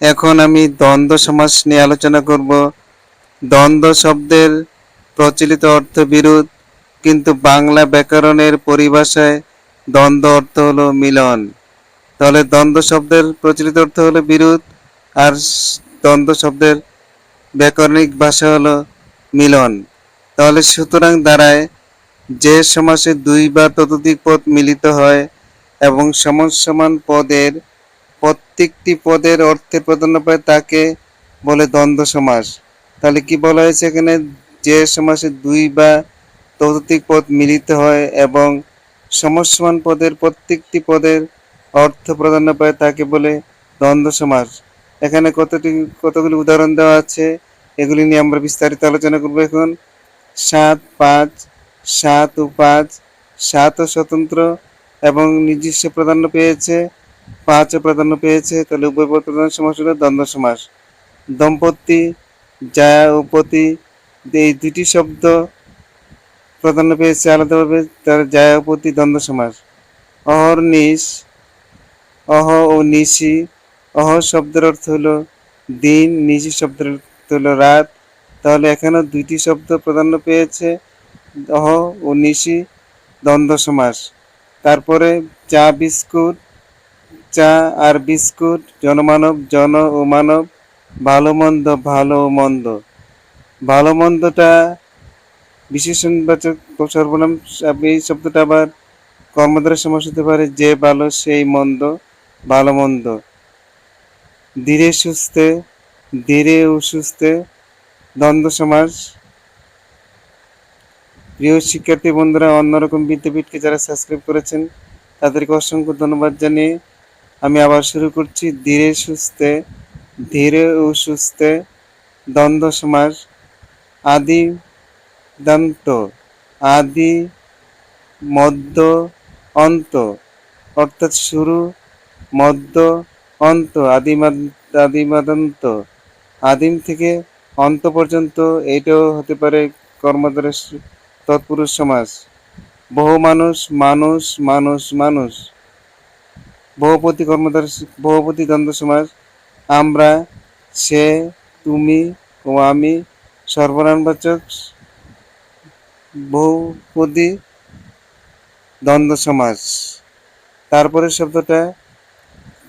এখন আমি দ্বন্দ্ব সমাস নিয়ে আলোচনা করব। দ্বন্দ্ব শব্দের প্রচলিত অর্থ বিরোধ, কিন্তু বাংলা ব্যাকরণের পরিভাষায় দ্বন্দ্ব অর্থ হলো মিলন। তাহলে দ্বন্দ্ব শব্দের প্রচলিত অর্থ হলো বিরোধ, আর দ্বন্দ্ব শব্দের ব্যাকরণিক ভাষা হলো মিলন। তাহলে সুতরাং দাঁড়ায় যে সমাসে দুই বা ততোধিক পদ মিলিত হয় এবং সমান সমান পদের প্রত্যেকটি পদের অর্থে প্রাধান্য পায় তাকে বলে দ্বন্দ্ব সমাস। তাহলে কি বলা হয়েছে এখানে? যে সমাসে দুই বা ততোধিক পদ মিলিত হয় এবং সমসমান পদের প্রত্যেকটি পদের অর্থ প্রাধান্য পায় তাকে বলে দ্বন্দ্ব সমাস। এখানে কতটি, কতগুলি উদাহরণ দেওয়া আছে? এগুলি নিয়ে আমরা বিস্তারিত আলোচনা করব এখন। সাত, পাঁচ, সাত ও পাঁচ সাত ও স্বতন্ত্র এবং নিজস্ব প্রাধান্য পেয়েছে। পাঁচও প্রাধান্য পেয়েছে, তাহলে উভয় প্রধান সমাস হলো দ্বন্দ্ব সমাস। দম্পতি, জায়া ও পতি এই দুটি শব্দ প্রাধান্য পেয়েছে আলাদাভাবে, তার জায়া ও পতি দ্বন্দ্ব সমাস। অহর্নিশ অহ ও নিশি। অহ শব্দের অর্থ হলো দিন, নিশি শব্দের অর্থ হলো রাত। তাহলে এখানেও দুইটি শব্দ প্রাধান্য পেয়েছে, অহ ও নিশি, দ্বন্দ্ব সমাস। তারপরে চা, বিস্কুট চা আর বিস্কুট, জনমানব, জন ও মানব ভালো মন্দ। ভালো মন্দ ভালো মন্দটা বিশেষণবাচক সর্বনাম এই শব্দটা আবার কর্মদ্বারা সমাস হতে পারে, যে ভালো, সেই মন্দ ভালো মন্দ ধীরে সুস্থে, ধীরে ও সুস্থে দ্বন্দ্ব সমাজ প্রিয় শিক্ষার্থী বন্ধুরা, অন্যরকম বিদ্যাপীঠকে যারা সাবস্ক্রাইব করেছেন, তাদেরকে অসংখ্য ধন্যবাদ জানিয়ে আমি আবার শুরু করছি। ধীরে সুস্থে, ধীরে ও সুস্থে দ্বন্দ্ব সমাস আদি দন্ত আদি মধ্য অন্ত, অর্থাৎ শুরু মধ্য অন্ত আদিমাদ আদিমাদন্ত আদিম থেকে অন্ত পর্যন্ত এটাও হতে পারে কর্মদ্বারা তৎপুরুষ সমাস বহু মানুষ মানুষ মানুষ মানুষ। বহুপতি কর্মদ্বারা স- বহুপতি দ্বন্দ্ব সমাস আমরা, সে, তুমি ও আমি সর্বনামবাচক বহুপদী দ্বন্দ্ব সমাস তারপরে শব্দটা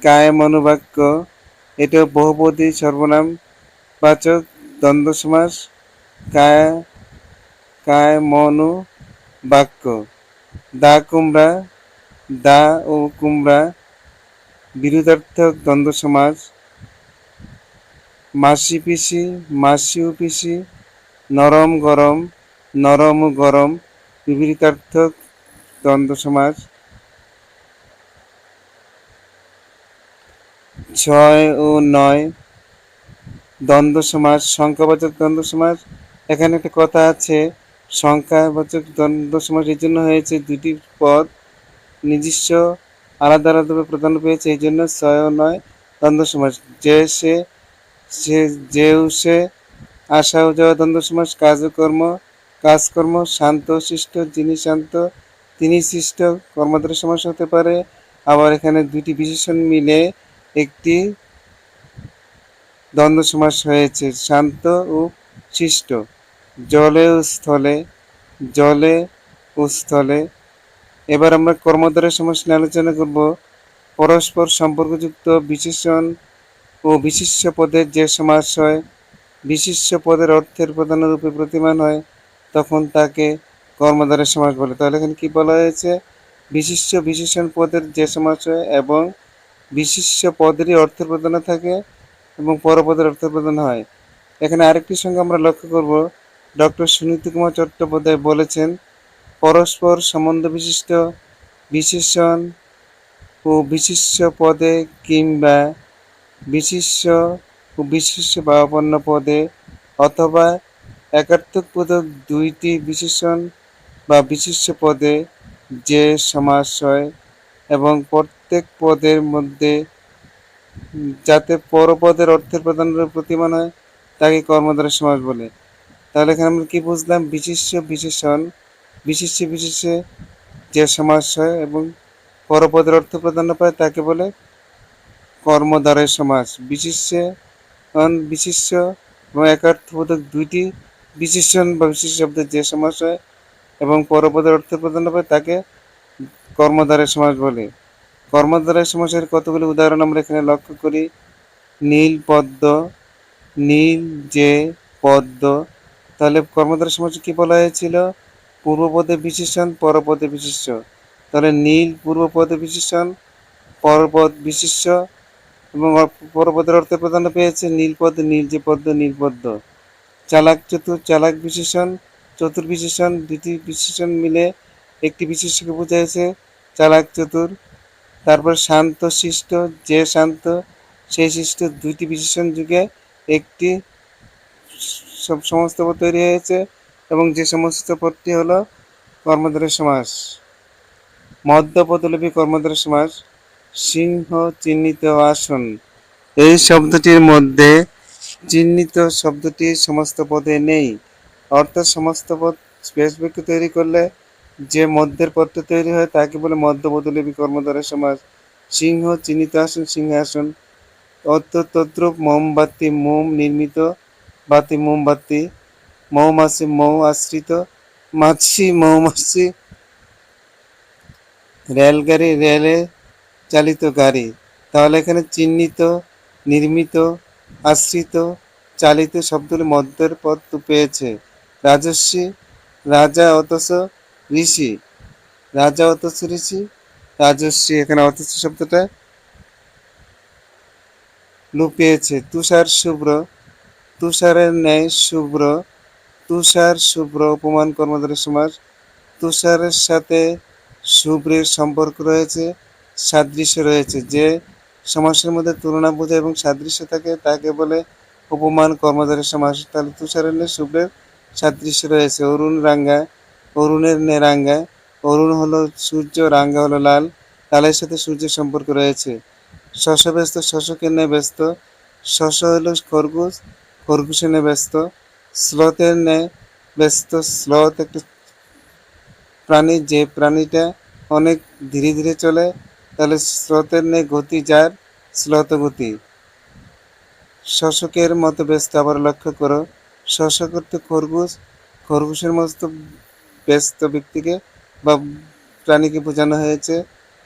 কায় মনোবাক্য এটা বহুপতি সর্বনাম বাচক দ্বন্দ্ব সমাস কায় কায় মনু বাক্য দা কুমড়া, দা ও কুমড়া বিরুদ্ধার্থক দ্বন্দ্ব সমাস মাসি পিসি মাসি ও পিসি, নরম গরম নরম গরম বিপরীতার্থক দ্বন্দ্ব সমাস ছয় ও নয়, দ্বন্দ্ব সমাজ, সংখ্যাবাচক দ্বন্দ্ব সমাজ। এখানে একটা কথা আছে, সংখ্যাবাচক দ্বন্দ্ব সমাজ এই জন্য হয়েছে দুটি পদ, নিজস্ব আলাদা আলাদাভাবে প্রাধান্য পেয়েছে, এই জন্য ছয় নয়, দ্বন্দ্ব সমাস। যে সে সে, যেও সে আশা ও যাওয়া দ্বন্দ্ব সমাস কাজকর্ম কাজকর্ম, শান্ত, শিষ্ট, যিনি শান্ত, তিনি সৃষ্ট কর্মদ্বারা সমাস হতে পারে। আবার এখানে দুটি বিশেষণ মিলে একটি দ্বন্দ্ব সমাস হয়েছে, শান্ত ও শিষ্ট। জলে ও স্থলে, জলে ও স্থলে এবার আমরা কর্মদ্বারা সমাস নিয়ে আলোচনা করব। পরস্পর সম্পর্কযুক্ত বিশেষণ ও বিশিষ্ট পদের যে সমাস হয় বিশিষ্ট পদের অর্থের প্রধান রূপে প্রতিমান হয়, তখন তাকে কর্মদ্বারা সমাস বলে। তাহলে এখানে কি বলা হয়েছে? বিশিষ্ট বিশেষণ পদের যে সমাস হয় এবং বিশিষ্ট পদেরই অর্থের প্রধান থাকে এবং পরপদের অর্থ প্রদান হয়। এখানে আরেকটি সঙ্গে আমরা লক্ষ্য করব। ডক্টর সুনীতি কুমার চট্টোপাধ্যায় বলেছেন পরস্পর সম্বন্ধ বিশিষ্ট, বিশেষণ ও বিশিষ্ট পদে কিংবা বিশিষ্ট ও বিশিষ্ট ভাবাপন্ন পদে অথবা একার্থক পদক দুইটি বিশেষণ বা বিশিষ্ট পদে যে সমাস হয় এবং প্রত্যেক পদের মধ্যে যাতে পরপদের অর্থের প্রধান রূপে প্রতিমান হয়, তাকে কর্মদ্বারা সমাস বলে। তাহলে এখানে আমরা কি বুঝলাম? বিশিষ্ট, বিশেষণ বিশিষ্ট বিশেষে যে সমাস হয় এবং পরপদের অর্থ প্রাধান্য পায় তাকে বলে কর্মদ্বারের সমাস বিশেষ্য বিশেষ্য এবং একার্থবোধক দুইটি বিশেষণ বা বিশেষ শব্দের যে সমাস হয় এবং পরপদের অর্থ প্রদান পায় তাকে কর্মদ্বারের সমাস বলে। কর্মদ্বারের সমাসের কতগুলি উদাহরণ আমরা এখানে লক্ষ্য করি? নীল, পদ্ম, নীল, যে, পদ্ম। তাহলে কর্মদ্বারের সমাস কি বলা হয়েছিল? পূর্বপদে বিশেষণ পরপদে বিশেষ্য তাহলে নীল পূর্বপদে বিশেষণ পরপদ বিশেষ্য এবং পরপদের অর্থ প্রধান্য পেয়েছে নীলপদ নীল যে পদ্ম নীলপদ্ম চালাক চতুর, চালাক বিশেষণ চতুর বিশেষণ দুটি বিশেষণ মিলে একটি বিশেষকে বোঝাইছে চালাক চতুর। তারপর শান্ত, শিষ্ট, যে শান্ত সেই শিষ্ট দুইটি বিশেষণ যুগে একটি সব সমস্ত তৈরি হয়েছে। এবং যে সমস্ত পদটি হলো কর্মধারের সমাস। মধ্যপদলিপি কর্মধারের সমাস, সিংহ চিহ্নিত আসন। এই শব্দটির মধ্যে চিহ্নিত শব্দটি সমস্ত পদে নেই। অর্থাৎ সমস্ত পদ স্পেস বাক্য তৈরি করলে যে মধ্যের পদটা তৈরি হয় তাকে বলে মধ্যপদলিপি কর্মধারের সমাস। সিংহ চিহ্নিত আসন সিংহাসন অত্র তদ্রুপ মোমবাতি, মোম নির্মিত বাতি, মোমবাতি। মৌমাছি মৌ আশ্রিত মাছি, মৌমাছি। রেলগাড়ি, রেলে চালিত গাড়ি। তাহলে এখানে চিহ্নিত, নির্মিত, আশ্রিত, চালিত শব্দগুলি মধ্যের পদ পেয়েছে। রাজস্বী রাজা অথচ ঋষি। রাজা অথচ ঋষি রাজস্বী এখানে অথচ শব্দটা লুপিয়েছে। তুষার শুভ্র, তুষারের ন্যায় শুভ্র তুষার শুভ্র উপমান কর্মধারের সমাজ। তুষারের সাথে শুভ্রের সম্পর্ক রয়েছে, সাদৃশ্য রয়েছে। যে সমাসের মধ্যে তুলনা বোঝায় এবং সাদৃশ্য থাকে, তাকে বলে উপমান কর্মধারের সমাস তাহলে তুষারের ন্যায় শুভ্রের সাদৃশ্য রয়েছে। অরুণ রাঙ্গা, অরুণের নে রাঙ্গা। অরুণ হলো সূর্য, রাঙ্গা হলো লাল। লালের সাথে সূর্যের সম্পর্ক রয়েছে। শশ ব্যস্ত শশকের ন্যায় ব্যস্ত। শশ হলো খরগোশ খরগোশের ন্যায় ব্যস্ত। স্লথের ন্যায় ব্যস্ত স্লথ একটা প্রাণী, যে প্রাণীটা অনেক ধীরে ধীরে চলে, তাহলে স্রোতের ন্যায় গতি যার স্লথ গতি শশকের মতো ব্যস্ত আবার লক্ষ্য করো, শশক অর্থ খরগোশ, খরগোশের মতো ব্যস্ত ব্যক্তিকে বা প্রাণীকে বোঝানো হয়েছে,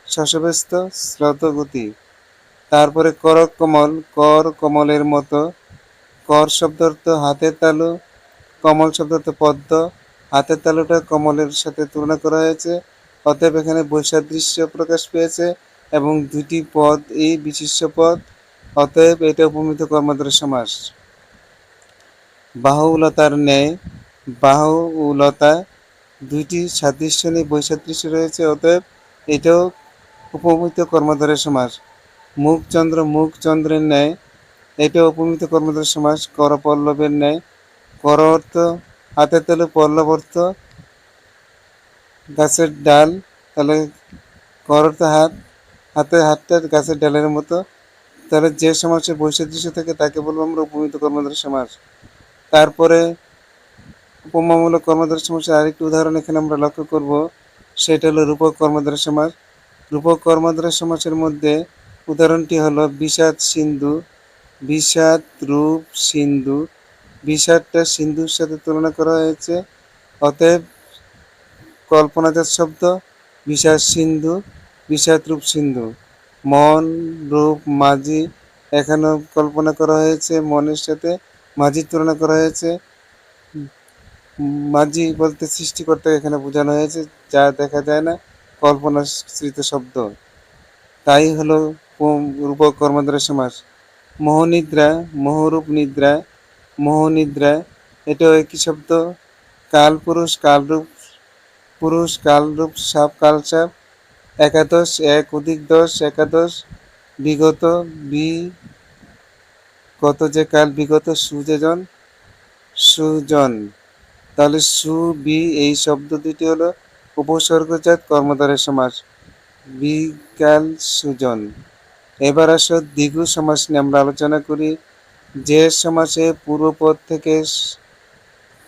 শশব্যস্ত স্লথ গতি তারপরে কর কমল কর কমলের মতো কর শব্দ অর্থ হাতের তালু, কমল শব্দ অর্থ পদ্ম। হাতের তালুটা কমলের সাথে তুলনা করা হয়েছে। অতএব এখানে বৈসাদৃশ্য প্রকাশ পেয়েছে এবং দুটি পদ এই বিশিষ্ট পদ। অতএব এটা উপমিত কর্মধারের সমাস। বাহুলতার ন্যায়, বাহুলতা দুইটি সাদৃশ্য নিয়ে বৈসাদৃশ্য রয়েছে। অতএব এটাও উপমিত কর্মধারের সমাস। মুখচন্দ্র মুখচন্দ্রের ন্যায় এটা উপমিত কর্মধারের সমাস করপল্লবের ন্যায়, কর অর্থ, হাতে তালে পল্লব অর্থ, গাছের ডাল, তাহলে কর অর্থ হাত, হাতে হাতটা গাছের ডালের মতো, তাহলে যে সমাসে বৈসাদৃশ্য থাকে তাকে বলব আমরা উপমিত কর্মধারের সমাস তারপরে উপমামূলক কর্মধারের সমাসের আরেকটি উদাহরণ এখানে আমরা লক্ষ্য করব, সেটা হলো রূপক কর্মধারের সমাস রূপক কর্মধারের সমাসের মধ্যে উদাহরণটি হলো বিষাদ সিন্ধু বিষাদ রূপ সিন্ধু। বিষাদটা সিন্ধুর সাথে তুলনা করা হয়েছে। অতএব কল্পনাজাত শব্দ বিষাদ সিন্ধু, বিষাদ রূপ সিন্ধু। মন, রূপ, মাঝি এখানেও কল্পনা করা হয়েছে। মনের সাথে মাঝির তুলনা করা হয়েছে। মাঝি বলতে সৃষ্টিকর্তাকে এখানে বোঝানো হয়েছে, যা দেখা যায় না কল্পনাশ্রিত শব্দ। তাই হলো রূপক কর্মধারের সমাস। মোহনিদ্রা, মোহরূপ নিদ্রা, মোহনিদ্রা এটাও একই শব্দ? কাল পুরুষ কালরূপ পুরুষ কালরূপ সাপ, কাল সাপ, একাদশ, এক, অধিক দশ, একাদশ, বিগত বি কত যে কাল, বিগত সুযোজন, সুজন। তাহলে সু, বি, এই শব্দ দুটি হলো উপসর্গজাত কর্মধারের সমাস, বিকাল সুজন। এবার আসো দ্বিগু সমাস নিয়ে আমরা আলোচনা করি। যে সমাসে পূর্বপদ থেকে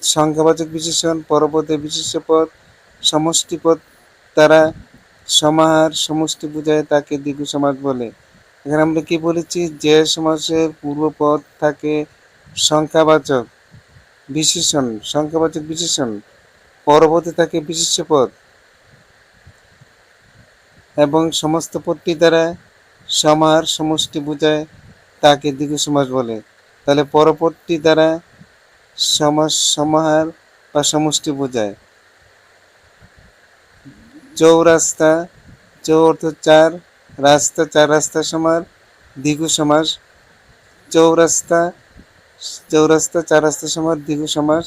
সংখ্যাবাচক বিশেষণ পরপদে বিশেষ পদ সমষ্টি পদ তারা সমাহার, সমষ্টি বোঝায় তাকে দ্বিগু সমাজ বলে। এখানে আমরা কি বলেছি? যে সমাসের পূর্বপদ থাকে সংখ্যাবাচক বিশেষণ সংখ্যাবাচক বিশেষণ পরবর্তী থাকে বিশেষ্য পদ এবং সমস্ত পদটি দ্বারা সমাহার সমষ্টি বোঝায় তাকে দ্বিগু সমাস বলে। তাহলে পরবর্তী দ্বারা সমাস, সমাহার বা সমষ্টি বোঝায়। চৌরাস্তা চৌ অর্থ চার, রাস্তা চার, রাস্তা সমার দ্বিগু সমাস। চৌরাস্তা চৌরাস্তা চার, রাস্তা সমার দ্বিগু সমাস।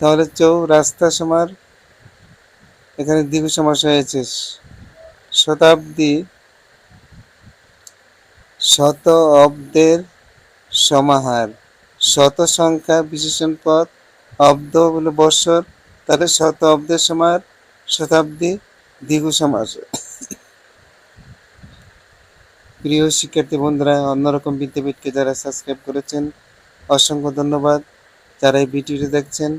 তাহলে চৌ রাস্তা সমার, এখানে দ্বিগু সমাস হয়েছে। শতাব্দী শত অব্দের সমাহার। শত সংখ্যা বিশেষণ পদ, অব্দ বলে বৎসর, তাহলে শত অব্দের সমাহার শতাব্দী দ্বিগু সমাস। প্রিয় শিক্ষার্থী বন্ধুরা, অন্যরকম বিদ্যাপীঠকে যারা সাবস্ক্রাইব করেছেন, অসংখ্য ধন্যবাদ। যারা এই ভিডিওটি দেখছেন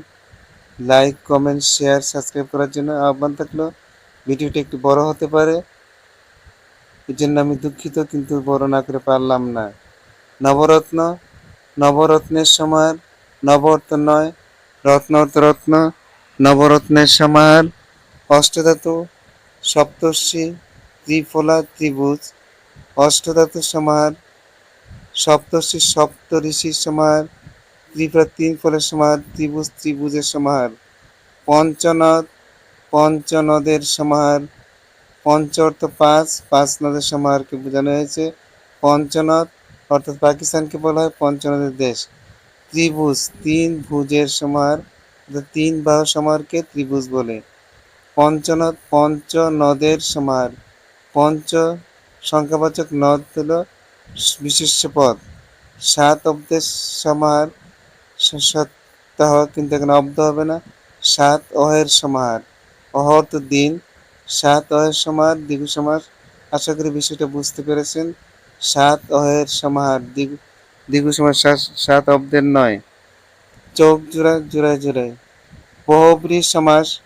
লাইক কমেন্ট শেয়ার সাবস্ক্রাইব করার জন্য আহ্বান থাকল। ভিডিওটি একটু বড় হতে পারে। এর জন্য আমি দুঃখিত, কিন্তু বড় না করে পারলাম না। নবরত্ন, নবরত্নের সমাহার নবরত্ন নয় রত্ন রত্ন, নবরত্নের সমাহার অষ্টধাতু, সপ্তর্ষি, ত্রিফলা, ত্রিভুজ। অষ্টধাতু সমাহার সপ্তর্ষি সপ্ত ঋষির সমাহার ত্রিফলা তিন ফলের ত্রিভুজ, ত্রিভুজের সমাহার পঞ্চনদ, পঞ্চনদের সমাহার পঞ্চ অর্থ পাঁচ পাঁচ নদের সমাহারকে বোঝানো হয়েছে। পঞ্চনদ, অর্থাৎ পাকিস্তানকে বলা হয় পঞ্চনদের দেশ। ত্রিভুজ, তিন ভুজের সমাহার তিন বাহু সমাহারকে ত্রিভুজ বলে। পঞ্চনদ পঞ্চ নদের সমাহার পঞ্চ সংখ্যাবাচক নদ হল বিশেষ্য পদ। সাত অব্দের সমাহার সপ্তাহ কিন্তু এখানে অব্দ হবে না। সাত অহের সমাহার অহ অর্থ দিন সাত অহের সমাহার দ্বিগু সমাস আশা করি বিষয়টা বুঝতে পেরেছেন। সাত অহের সমাহার দ্বিগু দ্বিগু সমাস সাত- অব্দের নয়। চোখ জোড়া জোড়ায় জোড়ায়। বহুব্রী সমাস,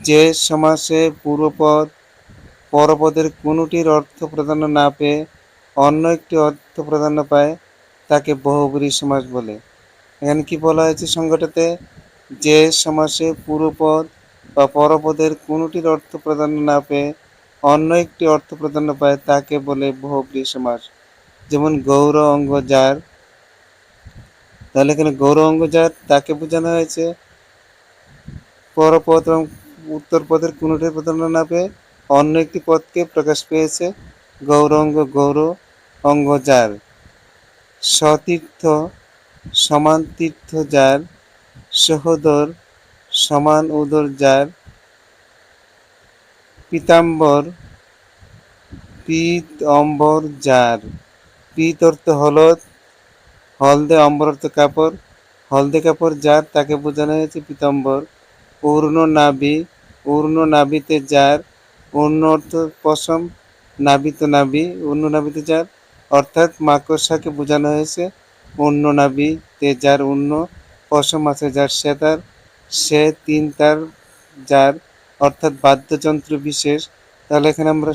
যে সমাসে পূর্বপদ, পরপদের কোনোটির অর্থ প্রাধান্য না পেয়ে অন্য একটি অর্থ প্রাধান্য পায়, তাকে বহুব্রী সমাস বলে। এখানে কি বলা হয়েছে সংজ্ঞাটাতে যে সমাসে পূর্বপদ বা পরপদের কোনোটির অর্থ প্রাধান্য না পেয়ে অন্য একটি অর্থ প্রাধান্য পায় তাকে বলে বহুব্রী সমাস যেমন গৌর অঙ্গ যার, তাহলে এখানে গৌর অঙ্গ যার, তাকে বোঝানো হয়েছে। পরপদ এবং উত্তর পদের কোনোটির প্রাধান্য না পেয়ে অন্য একটি পদকে প্রকাশ পেয়েছে গৌরঙ্গ গৌর অঙ্গ যার। সতীর্থ সমান তীর্থ যার, সহোদর সমান উদর যার পীতাম্বর পীত অম্বর যার। পীত অর্থ হলদ, হলদে অম্বর অর্থ কাপড়, হলদে কাপড় যার তাকে বোঝানো হয়েছে পীতাম্বর। পূর্ণ নাভি, পূর্ণ নাভিতে যার অন্য অর্থ পশম, নাভিত নাভি অন্য নাভিতে যার। অর্থাৎ মাকড়সাকে বোঝানো হয়েছে অন্য নাভিতে যার অন্য পশম আছে যার সে তার সে তিন তার, যার অর্থাৎ বাদ্যযন্ত্র বিশেষ। তাহলে এখানে আমরা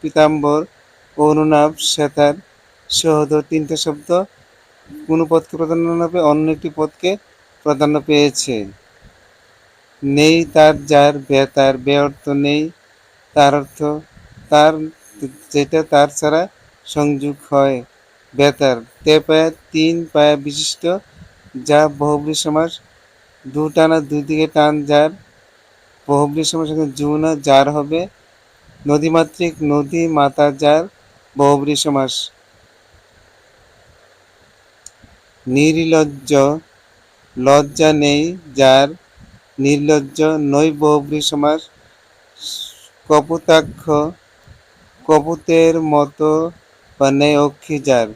পীতাম্বর, অনুনাভ সেতার সহোদর তিনটে শব্দ কোনো পদকে প্রাধান্য না পেয়ে অন্য একটি পদকে প্রাধান্য পেয়েছে। নেই তার, যার, বে, তার, বে অর্থ নেই, তার অর্থ তার, যেটা তার ছাড়া সংযোগ হয় বেতার তে পায়া তিন পায়া বিশিষ্ট, যা বহুব্রী সমাস দু টানা দুই দিকে টান যার। বহুব্রী সমাস এখানে জু না যার হবে। নদীমাতৃক নদী মাতা যার বহুব্রী সমাস। নির্লজ্জ লজ্জা নেই যার, নির্লজ্জ নৈ বহুব্রী সমাস। কপোতাক্ষ কপুতের মতো বা নেই অক্ষি যার।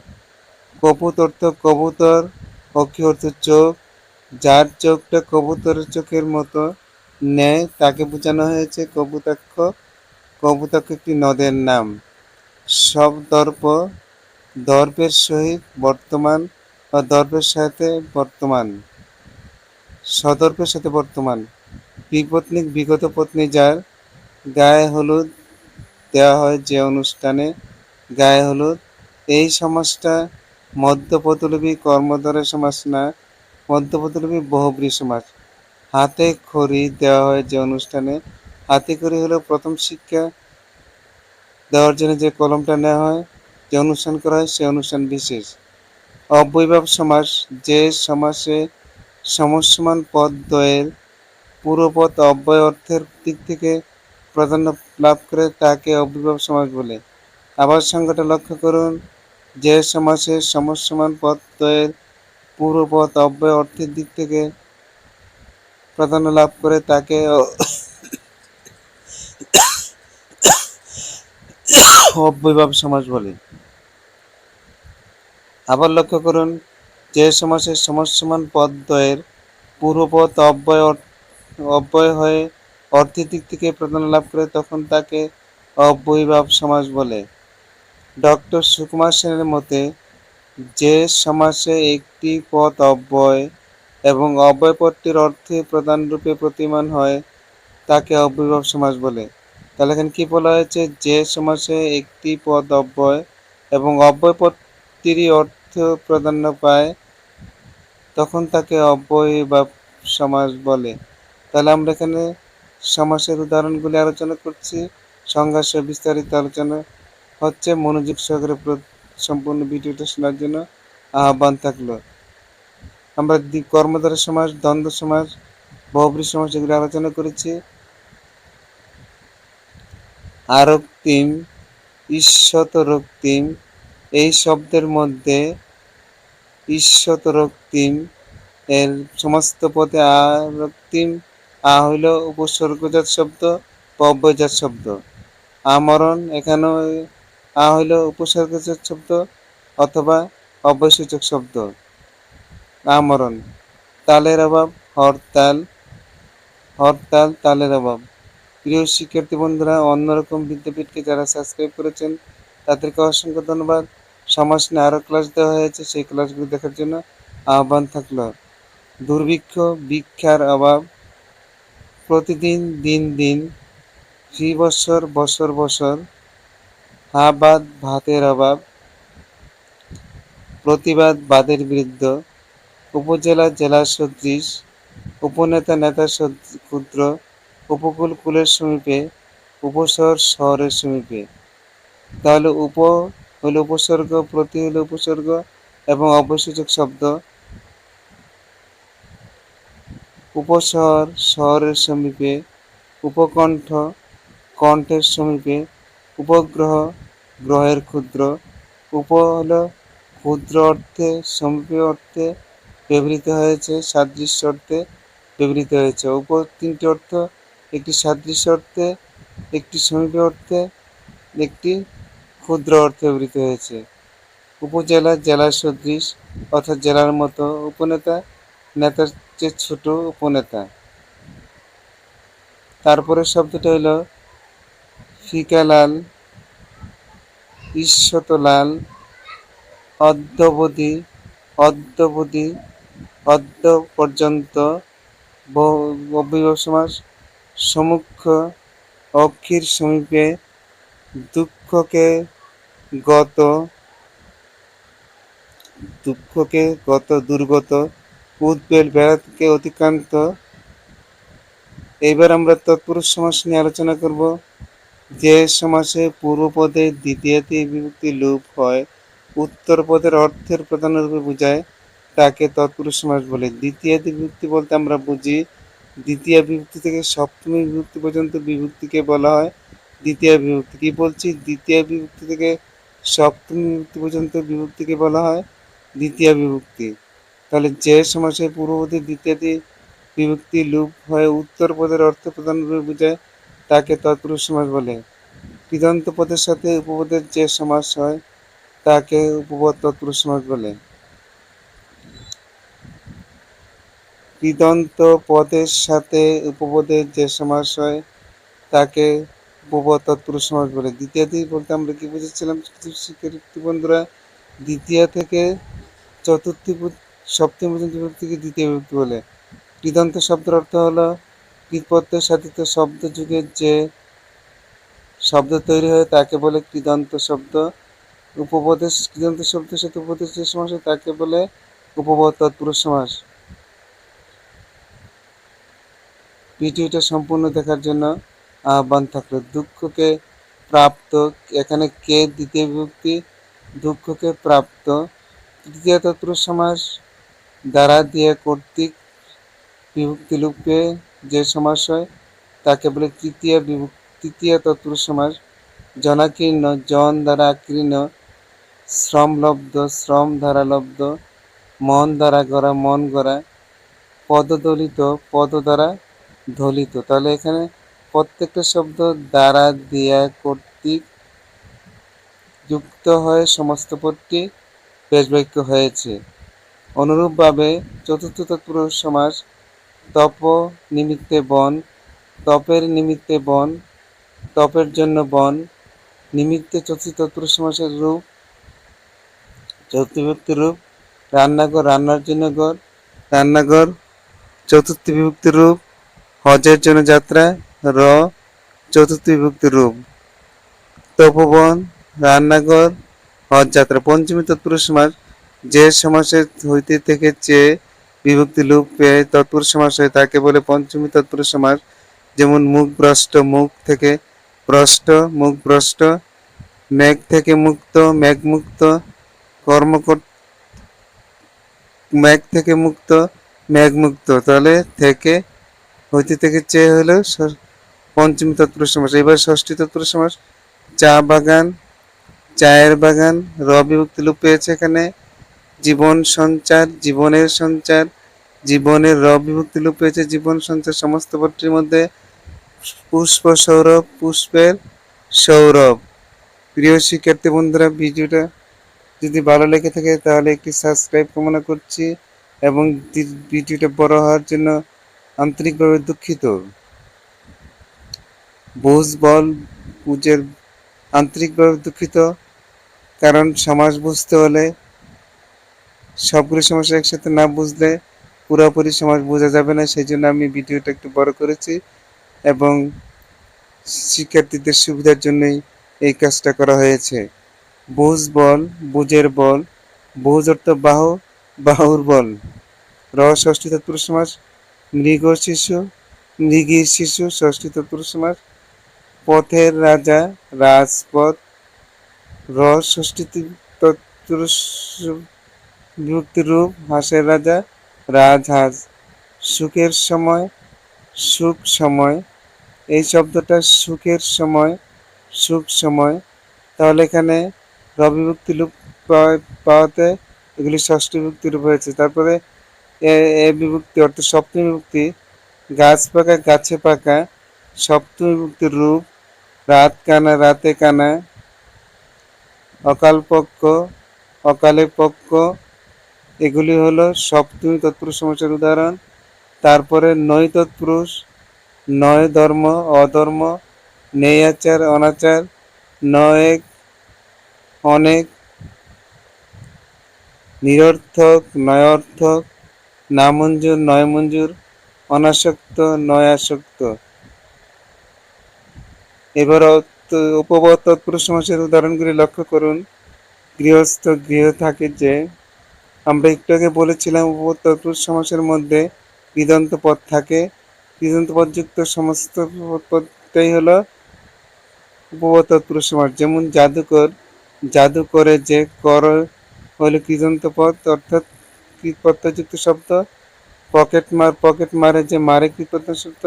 কপুত অর্থ কবুতর, অক্ষী অর্থ চোখ। যার চোখটা কবুতরের চোখের মতো নেয়, তাকে বোঝানো হয়েছে কবুতাক্ষ। কবুতাক্ষ একটি নদের নাম। সব দর্প দর্পের সহিত বর্তমান বা দর্পের সাথে বর্তমান। সদর্পের সাথে বর্তমান। বিপত্নিক বিগত পত্নী যার গায়ে হলুদ দেওয়া হয় যে অনুষ্ঠানে গায়ে হলুদ। এই সমাজটা মধ্যপদলোপী কর্মধারয় সমাস না মধ্যপদলোপী বহুব্রী সমাস হাতে খড়ি দেওয়া হয় যে অনুষ্ঠানে। হাতে খড়ি হলো প্রথম শিক্ষা দেওয়ার জন্য যে কলমটা নেওয়া হয়, যে অনুষ্ঠান করা হয়, সে অনুষ্ঠান বিশেষ। অবৈভাব সমাস, যে সমাসে সমসমান পদ দ্বয়ের পূর্বপদ অব্যয় অর্থের দিক থেকে প্রাধান্য লাভ করে তাকে অবিভাব সমাজ বলে। আবার সংজ্ঞাটা লক্ষ্য করুন, যে সমাসে সমসমান পদ দ্বয়ের পূর্বপদ অব্যয় অর্থের দিক থেকে প্রাধান্য লাভ করে তাকে অব্যয়ভাব সমাস বলে। আবার লক্ষ্য করুন, যে সমাসে সমসমান পদ দ্বয়ের পূর্বপদ অব্যয় অব্যয় হয়ে অর্থের দিক থেকে প্রাধান্য লাভ করে তখন তাকে অব্যয়ভাব সমাজ বলে। ডক্টর সুকুমার সেনের মতে যে সমাসে একটি পদ অব্যয় এবং অব্যয় পদটির অর্থে প্রধানরূপে প্রতিমান হয়, তাকে অব্যয়ভাব সমাস বলে। তাহলে এখানে কি বলা হয়েছে? যে সমাসে একটি পদ অব্যয় এবং অব্যয় অর্থ প্রাধান্য পায়, তখন তাকে অব্যয়ভাব সমাস বলে। তাহলে আমরা এখানে সমাসের উদাহরণগুলি আলোচনা করছি। সহ বিস্তারিত আলোচনা হচ্ছে মনোযোগ সহকারে সম্পূর্ণ ভিডিওটা শোনার জন্য আহ্বান থাকল। আমরা কর্মধারয় সমাস দ্বন্দ্ব সমাজ, বহুব্রী সমাজ এগুলি আলোচনা করেছি। আরক্তিম রক্তিম এই শব্দের মধ্যে রক্তিম এর সমস্ত পথে আরক্তিম আ হইল উপসর্গজাত শব্দ, পব্যজাত শব্দ। আমরণ এখানেও আ হইল উপসর্গজাত শব্দ অথবা অব্যয়সূচক শব্দ। আমরণ, তালের অভাব হরতাল হরতাল তালের অভাব। প্রিয় শিক্ষার্থী বন্ধুরা, অন্যরকম বিদ্যাপীঠকে যারা সাবস্ক্রাইব করেছেন, তাদেরকে অসংখ্য ধন্যবাদ। সমাজ নিয়ে আরও ক্লাস দেওয়া হয়েছে, সেই ক্লাসগুলো দেখার জন্য আহ্বান থাকল। দুর্ভিক্ষ, ভিক্ষার অভাব, প্রতিদিন দিন দিন ফি বছর বছর বছর হাবাদ ভাতের অভাব, প্রতিবাদ বাদের বিরুদ্ধ, উপজেলা জেলা সদৃশ, উপনেতা নেতা ক্ষুদ্র, উপকূল কুলের সমীপে, উপশহর শহরের সমীপে। তাহলে উপ হল উপসর্গ, প্রতি হলো উপসর্গ এবং অবসূচক শব্দ। উপশহর শহরের সমীপে, উপকণ্ঠ, কণ্ঠের সমীপে উপগ্রহ গ্রহের ক্ষুদ্র উপ হল ক্ষুদ্র অর্থে সমীপে অর্থে ব্যবহৃত হয়েছে, সাদৃশ্য অর্থে ব্যবহৃত হয়েছে। উপ তিনটি অর্থ, একটি সাদৃশ্য অর্থে, একটি সমীপে অর্থে, একটি ক্ষুদ্র অর্থে ব্যবহৃত হয়েছে। উপজেলা জেলার সদৃশ অর্থাৎ জেলার মতো উপনেতা, নেতার চেয়ে ছোট উপনেতা। তারপরে শব্দটা হলো ফিকালাল ঈশতলাল অদ্যবধি অদ্যবধি, অদ্য পর্যন্ত সমাস সমুখ্য অক্ষীর সমীপে, দুঃখকে গত দুঃখকে গত, দুর্গত, উদ্বেল বেড়াকে অতিক্রান্ত। এবার আমরা তৎপুরুষ সমাস নিয়ে আলোচনা করব। যে সমাসে পূর্বপদে দ্বিতীয়তে বিভক্তি লোপ হয় উত্তর পদের অর্থের প্রধানরূপে বোঝায় তাকে তৎপুরুষ সমাস বলে। দ্বিতীয় বিভক্তি বলতে আমরা বুঝি, দ্বিতীয় বিভক্তি থেকে সপ্তমী বিভক্তি পর্যন্ত বিভক্তিকে বলা হয় দ্বিতীয় বিভক্তি। কি বলছি? দ্বিতীয় বিভক্তি থেকে সপ্তমী বিভক্তি পর্যন্ত বিভক্তিকে বলা হয় দ্বিতীয় বিভক্তি। তাহলে যে সমাসে পূর্ববর্তী দ্বিতীয়টি বিভক্তি লুপ হয়ে উত্তর পদের অর্থ প্রধানরূপে বোঝায় তাকে তৎপুরুষ সমাস বলে। কৃদন্ত পদের সাথে উপপদের যে সমাস হয়, তাকে উপপদ তৎপুরুষ সমাস বলে। কৃদন্ত পদের সাথে উপপদের যে সমাস হয়, তাকে উপপদ তৎপুরুষ সমাস বলে। দ্বিতীয়টি বলতে আমরা কি বুঝেছিলাম, শিক্ষার্থী বন্ধুরা দ্বিতীয় থেকে চতুর্থী সপ্তম পর্যন্ত বিভক্তিকে দ্বিতীয় বিভক্তি বলে। কৃদন্ত শব্দের অর্থ হলো কৃতপত্রের সাথিত শব্দ যুগের যে শব্দ তৈরি হয়, তাকে বলে কৃদন্ত শব্দ। উপপদের কৃদন্ত শব্দের সাথে উপদেশ যে সমাস হয়, তাকে বলে উপপদ তৎপুরুষ সমাস। ভিডিওটা সম্পূর্ণ দেখার জন্য আহ্বান থাকল। দুঃখকে প্রাপ্ত, এখানে কে দ্বিতীয় বিভক্তি? দুঃখকে প্রাপ্ত তৃতীয় তৎপুরুষ সমাস দ্বারা দিয়ে কর্তৃক বিভক্তি লুপে যে সমাস হয়, তাকে বলে তৃতীয় তৃতীয় তৎপুরুষ সমাস জনাকীর্ণ, জন দ্বারা আকীর্ণ শ্রমলব্ধ শ্রম দ্বারা লব্ধ, মন দ্বারা গড়া, মন গড়া, পদদলিত, পদ দ্বারা ধলিত। তাহলে এখানে প্রত্যেকটা শব্দ দ্বারা দিয়া কর্তৃক যুক্ত হয়ে সমস্ত পদটি পেশ বাক্য হয়েছে। অনুরূপভাবে চতুর্থ তৎপুরুষ সমাস তপ নিমিত্তে বন, তপের নিমিত্তে বন, তপের জন্য বন, নিমিত্তে চতুর্থ তৎপুরুষ সমাসের রূপ, চতুর্থ রূপ, রান্নাঘর, রান্নার জন্য ঘর, রান্নাঘর, চতুর্থ বিভক্তির রূপ, হজের জন্য যাত্রা, র, চতুর্থ বিভক্তির রূপ, তপবন, রান্নাঘর, হজ যাত্রা পঞ্চমী তৎপুরুষ সমাস যে সমাসের হইতে থেকে চেয়ে বিভক্তি লোপ পেয়ে তৎপুরুষ সমাস হয় তাকে বলে পঞ্চমী তৎপুরুষ সমাস। যেমন মুখ ভ্রষ্ট, মুখ থেকে ভ্রষ্ট, মুখ ভ্রষ্ট, মেঘ থেকে মুক্ত, মেঘ মুক্ত কর্মকর মেঘ থেকে মুক্ত, মেঘ মুক্ত। তাহলে থেকে, হইতে থেকে চেয়ে হলো পঞ্চমী তৎপুরুষ সমাস। এবার ষষ্ঠী তৎপুরুষ সমাস। চা বাগান, চায়ের বাগান, র লোপ পেয়েছে এখানে। জীবন সঞ্চার, জীবনের সঞ্চার জীবনের র বিভক্তি লোপ পেয়েছে জীবন সঞ্চার সমস্ত পদটির মধ্যে পুষ্প সৌরভ, পুষ্পের সৌরভ। প্রিয় শিক্ষার্থী বন্ধুরা, ভিডিওটা যদি ভালো লেগে থাকে, তাহলে একটি সাবস্ক্রাইব কামনা করছি এবং ভিডিওটা বড় হওয়ার জন্য আন্তরিকভাবে দুঃখিত। বুঝ, বল, বুঝের আন্তরিকভাবে দুঃখিত, কারণ সমাজ বুঝতে হলে সবগুলো সমস্যা একসাথে না বুঝলে পুরোপুরি সমাজ বোঝা যাবে না সেই জন্য আমি ভিডিওটা একটু বড় করেছি এবং শিক্ষার্থীদের সুবিধার জন্যই এই কাজটা করা হয়েছে। বুঝ বল, বুঝের বল, বুঝ অর্থ বাহু, বাহুর বল। র ষষ্ঠী তৎপুরুষ সমাস, মৃগ শিশু মৃগীর শিশু ষষ্ঠী তৎপুরুষ সমাস, পথের রাজা, রাজপথ র ষষ্ঠী তৎপুরুষ বিভক্তির রূপ, হাঁসের রাজা রাজহাঁস। সুখের সময়, সুখ সময়। এই শব্দটা সুখের সময়, সুখ সময়। তাহলে এখানে রবিভক্তি লুপ পাওয়াতে এগুলি ষষ্ঠ বিভক্তি রূপ হয়েছে। তারপরে এ বিভক্তি অর্থাৎ সপ্তমী বিভক্তি গাছ পাকা, গাছে পাকা। সপ্তমী বিভক্তির রূপ, রাত কানা, রাতে কানা। অকাল পক্ষ অকালে পক্ষ এগুলি হলো সপ্তমী তৎপুরুষ সমাসের উদাহরণ, তারপরে নয় তৎপুরুষ, নয় ধর্ম, অধর্ম, নেই আচার, অনাচার নয়েক অনেক, নিরর্থক, নয়ার্থক না মঞ্জুর নয় মঞ্জুর অনাসক্ত নয় আসক্ত এবার উপপদ তৎপুরুষ সমাসের উদাহরণগুলি লক্ষ্য করুন। গৃহস্থ গৃহ থাকে যে আমরা একটু আগে বলেছিলাম উপপদ তৎপুরুষ সমাসের মধ্যে কৃদন্ত পদ থাকে। কৃদন্ত পদযুক্ত সমস্ত পদটাই হলো উপপদ তৎপুরুষ সমাস যেমন জাদুকর জাদু করে যে কর হলো কৃদন্ত পদ অর্থাৎ কৃতপত্তযুক্ত শব্দ। পকেট মার, পকেট মারে যে মারে কৃতপত্ত শব্দ,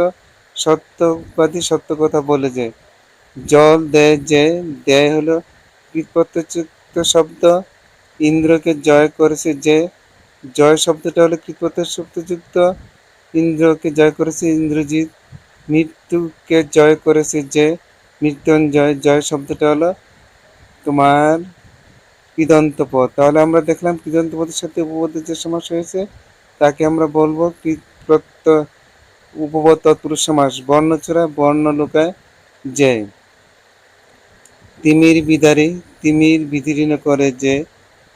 সত্যবাদী সত্য কথা বলে যে, জল দেয় যে, দেয় হলো কৃতপত্তযুক্ত শব্দ। ইন্দ্রকে জয় করেছে যে, জয় শব্দটা হলো কৃতপত্ত শব্দযুক্ত? ইন্দ্রকে জয় করেছে ইন্দ্রজিৎ। মৃত্যুকে জয় করেছে যে, মৃত্যুঞ্জয়। জয় শব্দটা হলো তোমার কৃদন্ত পদ তাহলে আমরা দেখলাম কৃদন্ত পদের সাথে উপপদের যে সমাস হয়েছে, তাকে আমরা বলব কৃতপ্রত্য উপপদ তৎপুরুষ সমাস, বর্ণছড়া বর্ণ লোকায় যে, তিমির বিদারি, তিমির বিদীর্ণ করে যে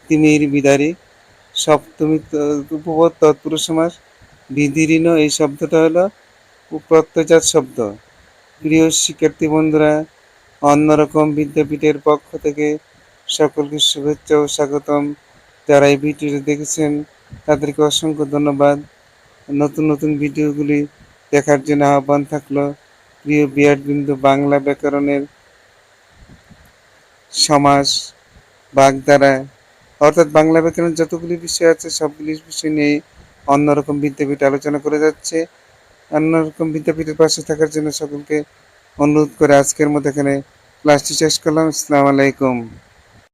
তিমির বিদারি। সপ্তমী উপপদ তৎপুরুষ সমাস। বিদীর্ণ এই শব্দটা হলো প্রত্যজাত শব্দ। প্রিয় শিক্ষার্থী বন্ধুরা, অন্যরকম বিদ্যাপীঠের পক্ষ থেকে সকলকে শুভেচ্ছা ও স্বাগতম। যারা এই ভিডিওটি দেখেছেন, তাদেরকে অসংখ্য ধন্যবাদ। নতুন নতুন ভিডিওগুলি দেখার জন্য আহ্বান থাকল প্রিয় বিন্দু বাংলা ব্যাকরণের সমাস বাগধারা। অর্থাৎ বাংলা ব্যাকরণ যতগুলি বিষয় আছে, সবগুলি বিষয় নিয়ে অন্যরকম বিদ্যাপীঠ আলোচনা করে যাচ্ছে। অন্যরকম বিদ্যাপীঠের পাশে থাকার জন্য সকলকে অনুরোধ করে আজকের মতো এখানে ক্লাসটি শেষ করলাম। আসসালামু আলাইকুম।